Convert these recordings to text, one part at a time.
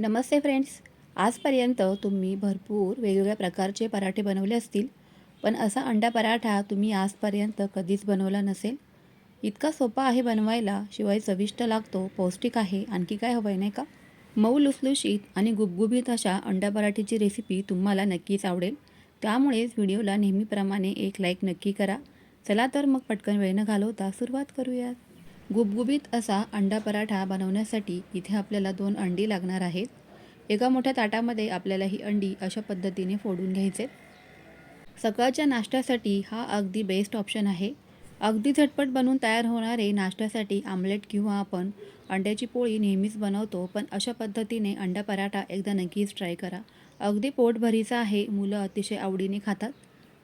नमस्ते friends. आजपर्यंत तुम्ही भरपूर वेगवेगळ्या प्रकारचे पराठे बनवले असतील पण असा अंडा पराठा तुम्ही आजपर्यंत कधीच बनवला नसेल. इतका सोपा आहे बनवायला शिवाय चविष्ट लागतो पौष्टिक आहे आणखी काय हवं आहे नाही का? मऊ लुसलुशीत आणि गुबगुबीत अशा अंडा पराठीची रेसिपी तुम्हाला नक्कीच आवडेल. त्यामुळेच व्हिडिओला नेहमीप्रमाणे एक लाईक नक्की करा. चला तर मग पटकन वेळ न घालवता सुरुवात करूयात. गुबगुबीत असा अंडा पराठा बनवण्यासाठी इथे आपल्याला दोन अंडी लागणार आहेत. एका मोठ्या ताटामध्ये आपल्याला ही अंडी अशा पद्धतीने फोडून घ्यायचे. सकाळच्या नाश्त्यासाठी हा अगदी बेस्ट ऑप्शन आहे. अगदी झटपट बनवून तयार होणारे नाश्त्यासाठी आमलेट किंवा आपण अंड्याची पोळी नेहमीच बनवतो पण अशा पद्धतीने अंडा पराठा एकदा नक्कीच ट्राय करा. अगदी पोटभरीचा आहे मुलं अतिशय आवडीने खातात.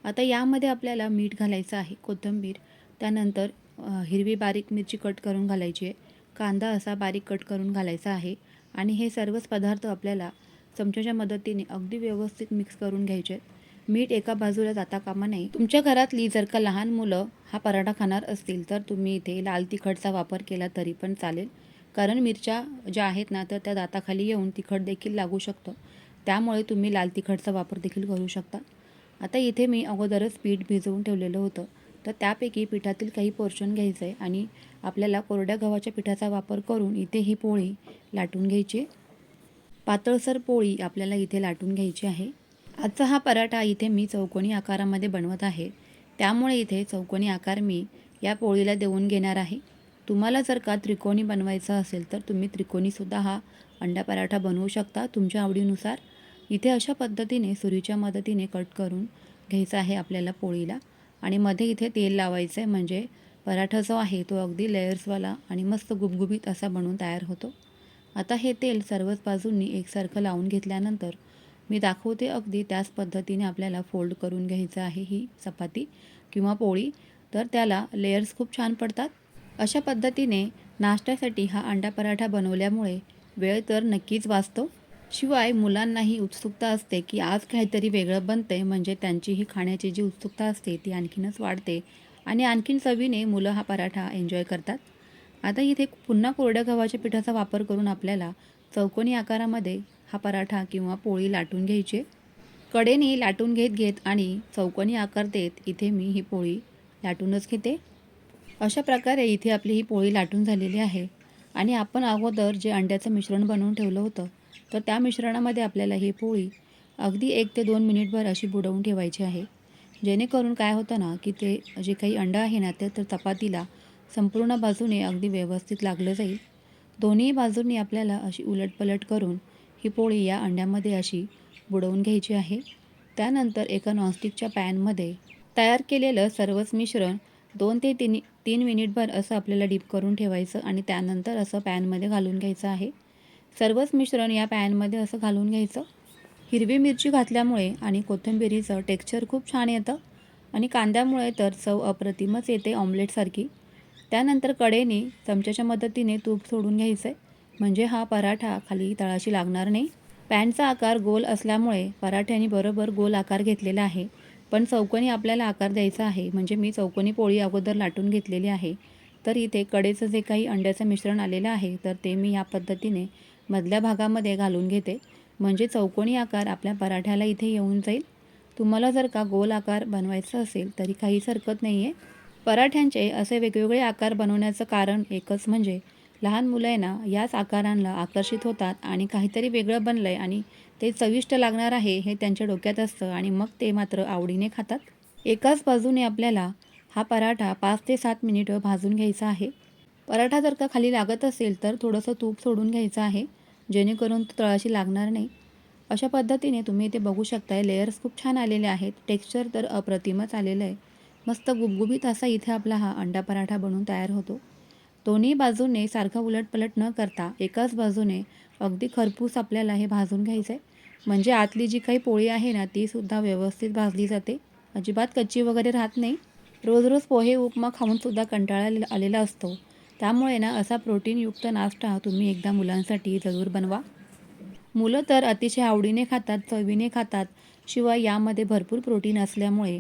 आता यामध्ये आपल्याला मीठ घालायचं आहे कोथिंबीर त्यानंतर हिरवी बारीक मिरची कट करून घालायची आहे. कांदा असा बारीक कट करून घालायचा आहे. आणि हे सर्वच पदार्थ आपल्याला चमच्याच्या मदतीने अगदी व्यवस्थित मिक्स करून घ्यायचे आहेत. मीठ एका बाजूला जाता कामा नये. तुमच्या घरातली जर का लहान मुलं हा पराठा खाणार असतील तर तुम्ही इथे लाल तिखटचा वापर केला तरी पण चालेल. कारण मिरच्या ज्या आहेत ना तर त्या दाताखाली येऊन तिखट देखील लागू शकतं. त्यामुळे तुम्ही लाल तिखटचा वापर देखील करू शकता. आता इथे मी अगोदरच पीठ भिजवून ठेवलेलं होतं. तर त्यापैकी पिठातील काही पोर्शन घ्यायचं आहे आणि आपल्याला कोरड्या गव्हाच्या पिठाचा वापर करून इथे ही पोळी लाटून घ्यायची आहे. पातळसर पोळी आपल्याला इथे लाटून घ्यायची आहे. आजचा हा पराठा इथे मी चौकोनी आकारामध्ये बनवत आहे. त्यामुळे इथे चौकोनी आकार मी या पोळीला देऊन घेणार आहे. तुम्हाला जर का त्रिकोणी बनवायचा असेल तर तुम्ही त्रिकोणीसुद्धा हा अंडा पराठा बनवू शकता तुमच्या आवडीनुसार. इथे अशा पद्धतीने सुरीच्या मदतीने कट करून घ्यायचं आहे आपल्याला पोळीला. आणि मध्ये इथे तेल लावायचं आहे म्हणजे पराठा जो आहे तो अगदी लेयर्सवाला आणि मस्त गुबगुबीत असा बनून तयार होतो. आता हे तेल सर्वच बाजूंनी एकसारखं लावून घेतल्यानंतर मी दाखवते अगदी त्याच पद्धतीने आपल्याला फोल्ड करून घ्यायचं आहे ही चपाती किंवा पोळी. तर त्याला लेयर्स खूप छान पडतात. अशा पद्धतीने नाश्त्यासाठी हा अंडा पराठा बनवल्यामुळे वेळ तर नक्कीच वाचतो. शिवाय मुलांनाही उत्सुकता असते की आज काहीतरी वेगळं बनतंय म्हणजे त्यांची ही खाण्याची जी उत्सुकता असते ती आणखीनच वाढते. आणि आणखीन चवीने मुलं हा पराठा एन्जॉय करतात. आता इथे पुन्हा कोरड्या गव्हाच्या पिठाचा वापर करून आपल्याला चौकोनी आकारामध्ये हा पराठा किंवा पोळी लाटून घ्यायची. कडेने लाटून घेत घेत आणि चौकोनी आकार देत इथे मी ही पोळी लाटूनच घेते. अशा प्रकारे इथे आपली ही पोळी लाटून झालेली आहे. आणि आपण अगोदर जे अंड्याचं मिश्रण बनवून ठेवलं होतं तर त्या मिश्रणामध्ये आपल्याला ही पोळी अगदी एक ते दोन मिनिटभर अशी बुडवून ठेवायची आहे. जेणेकरून काय होतं ना की ते जे काही अंडं आहे ना ते तर चपातीला संपूर्ण बाजूने अगदी व्यवस्थित लागलं जाईल. दोन्ही बाजूंनी आपल्याला अशी उलटपलट करून ही पोळी या अंड्यामध्ये अशी बुडवून घ्यायची आहे. त्यानंतर एका नॉनस्टिकच्या पॅनमध्ये तयार केलेलं सर्वच मिश्रण दोन ते तीन तीन मिनिटभर असं आपल्याला डीप करून ठेवायचं आणि त्यानंतर असं पॅनमध्ये घालून घ्यायचं आहे. सर्वच मिश्रण या पॅनमध्ये असं घालून घ्यायचं. हिरवी मिरची घातल्यामुळे आणि कोथिंबिरीचं टेक्स्चर खूप छान येतं आणि कांद्यामुळे तर चव अप्रतिमच येते ऑमलेटसारखी. त्यानंतर कडेने चमच्याच्या मदतीने तूप सोडून घ्यायचं आहे म्हणजे हा पराठा खाली तळाशी लागणार नाही. पॅनचा आकार गोल असल्यामुळे पराठ्याने बरोबर गोल आकार घेतलेला आहे. पण चौकोनी आपल्याला आकार द्यायचा आहे. म्हणजे मी चौकोनी पोळी अगोदर लाटून घेतलेली आहे. तर इथे कडेचं जे काही अंड्याचं मिश्रण आलेलं आहे तर ते मी या पद्धतीने मधल्या भागामध्ये घालून घेते. म्हणजे चौकोनी आकार आपल्या पराठ्याला इथे येऊन जाईल. तुम्हाला जर का गोल आकार बनवायचा असेल तरी काहीच हरकत नाही आहे पराठ्यांचे असे वेगवेगळे आकार बनवण्याचं कारण एकच म्हणजे लहान मुलं आहे ना याच आकारांना आकर्षित होतात आणि काहीतरी वेगळं बनलं आहे आणि ते चविष्ट लागणार आहे हे त्यांच्या डोक्यात असतं आणि मग ते मात्र आवडीने खातात. एकाच बाजूने आपल्याला हा पराठा पाच ते सात मिनिटं भाजून घ्यायचा आहे. पराठा जर का खाली लागत असेल तर थोडंसं तूप सोडून घ्यायचं आहे. जेणेकरून तो तळाशी लागणार नाही. अशा पद्धतीने तुम्ही इथे बघू शकताय लेयर्स खूप छान आलेले आहेत. टेक्स्चर तर अप्रतिमच आलेलं आहे. मस्त गुबगुबीत असा इथे आपला हा अंडा पराठा बनून तयार होतो. दोन्ही बाजूने सारखं उलटपलट न करता एकाच बाजूने अगदी खरपूस आपल्याला हे भाजून घ्यायचं आहे म्हणजे आतली जी काही पोळी आहे ना ती सुद्धा व्यवस्थित भाजली जाते. अजिबात कच्ची वगैरे राहत नाही. रोज रोज पोहे उपमा खाऊनसुद्धा कंटाळा आलेला- आलेला असतो. त्यामुळे ना असा प्रोटीनयुक्त नाश्ता तुम्ही एकदा मुलांसाठी जरूर बनवा. मुलं तर अतिशय आवडीने खातात चवीने खातात शिवाय यामध्ये भरपूर प्रोटीन असल्यामुळे.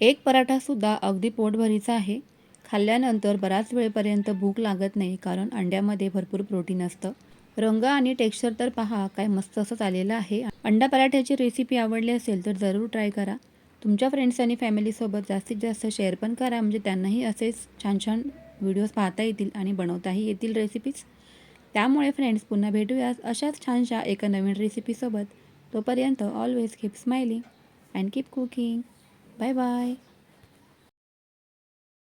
एक पराठासुद्धा अगदी पोटभरीचा आहे. खाल्ल्यानंतर बराच वेळपर्यंत भूक लागत नाही कारण अंड्यामध्ये भरपूर प्रोटीन असतं. रंग आणि टेक्स्चर तर पहा काय मस्त असं आलेलं आहे. अंडा पराठ्याची रेसिपी आवडली असेल तर जरूर ट्राय करा. तुमच्या फ्रेंड्स आणि फॅमिलीसोबत जास्तीत जास्त शेअर पण करा म्हणजे त्यांनाही असेच छान छान व्हिडिओज पाहता येतील आणि बनवताही येतील रेसिपीज त्यामुळे फ्रेंड्स पुन्हा भेटूयात अशाच छानशा एका नवीन रेसिपीसोबत तोपर्यंत always keep smiling and keep cooking bye bye